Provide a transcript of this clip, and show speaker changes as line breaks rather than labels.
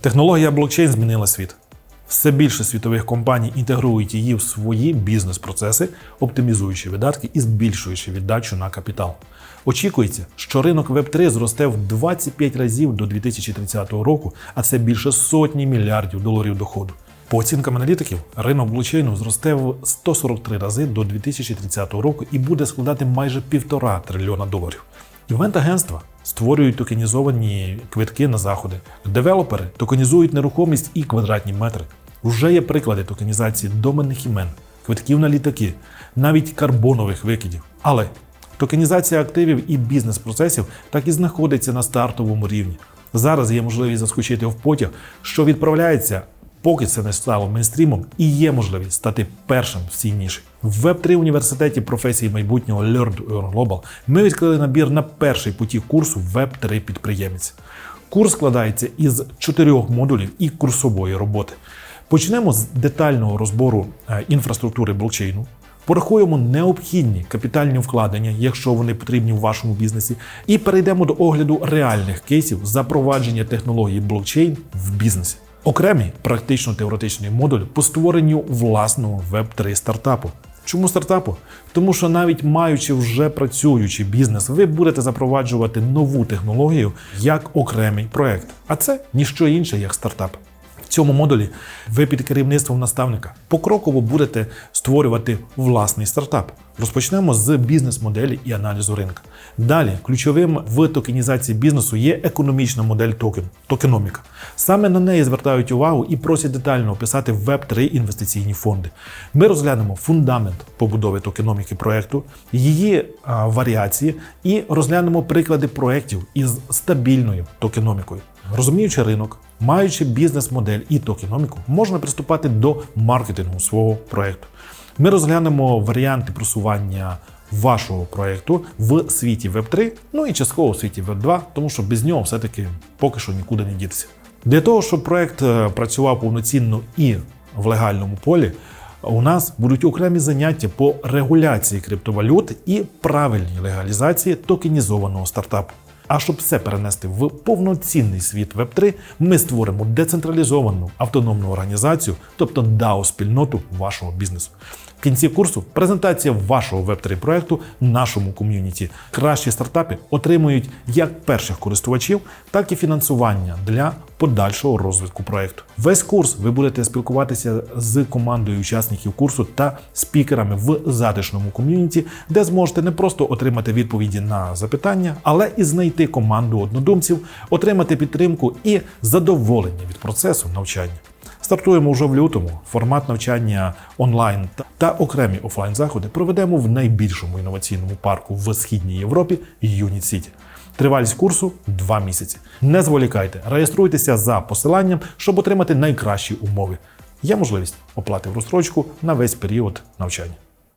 Технологія блокчейн змінила світ. Все більше світових компаній інтегрують її в свої бізнес-процеси, оптимізуючи видатки і збільшуючи віддачу на капітал. Очікується, що ринок Web3 зросте в 25 разів до 2030 року, а це більше сотні мільярдів доларів доходу. По оцінкам аналітиків, ринок блокчейну зросте в 143 рази до 2030 року і буде складати майже півтора трильйона доларів. Івент-агентства створюють токенізовані квитки на заходи. Девелопери токенізують нерухомість і квадратні метри. Вже є приклади токенізації доменних імен, квитків на літаки, навіть карбонових викидів. Але токенізація активів і бізнес-процесів так і знаходиться на стартовому рівні. Зараз є можливість заскочити в потяг, що відправляється поки це не стало мейнстрімом, і є можливість стати першим в цій ніші. В Web3 університеті професії майбутнього Learn to Earn Global ми відкрили набір на перший потік курсу Web3 підприємець. Курс складається із чотирьох модулів і курсової роботи. Почнемо з детального розбору е, інфраструктури блокчейну. Порахуємо необхідні капітальні вкладення, якщо вони потрібні в вашому бізнесі, і перейдемо до огляду реальних кейсів запровадження технології блокчейн в бізнесі. Окремий практично-теоретичний модуль по створенню власного Web3 стартапу. Чому стартапу? Тому що навіть маючи вже працюючий бізнес, ви будете запроваджувати нову технологію як окремий проект. А це ніщо інше, як стартап. Цьому модулі ви під керівництвом наставника покроково будете створювати власний стартап. Розпочнемо з бізнес-моделі і аналізу ринка. Далі ключовим в токенізації бізнесу є економічна модель токен токеноміка. Саме на неї звертають увагу і просять детально описати Web3 інвестиційні фонди. Ми розглянемо фундамент побудови токеноміки проекту, її а, варіації і розглянемо приклади проєктів із стабільною токеномікою. Розуміючи ринок, маючи бізнес-модель і токеноміку, можна приступати до маркетингу свого проекту. Ми розглянемо варіанти просування вашого проекту в світі Web3, ну і частково в світі Web2, тому що без нього все-таки поки що нікуди не дітися. Для того, щоб проект е, працював повноцінно і в легальному полі, у нас будуть окремі заняття по регуляції криптовалют і правильній легалізації токенізованого стартапу. А щоб все перенести в повноцінний світ Web3, ми створимо децентралізовану автономну організацію, тобто DAO-спільноту вашого бізнесу. Кінці курсу презентація вашого Web3 проекту нашому ком'юніті. Кращі стартапи отримують як перших користувачів, так і фінансування для подальшого розвитку проекту. Весь курс ви будете спілкуватися з командою учасників курсу та спікерами в затишному ком'юніті, де зможете не просто отримати відповіді на запитання, але і знайти команду однодумців, отримати підтримку і задоволення від процесу навчання. Стартуємо вже в лютому. Формат навчання онлайн та- окремі офлайн заходи проведемо в найбільшому інноваційному парку в східній Європі Юніт Сіті. Тривалість курсу 2 місяці. Не зволікайте, реєструйтеся за посиланням, щоб отримати найкращі умови. Є можливість оплати в розстрочку на весь період навчання.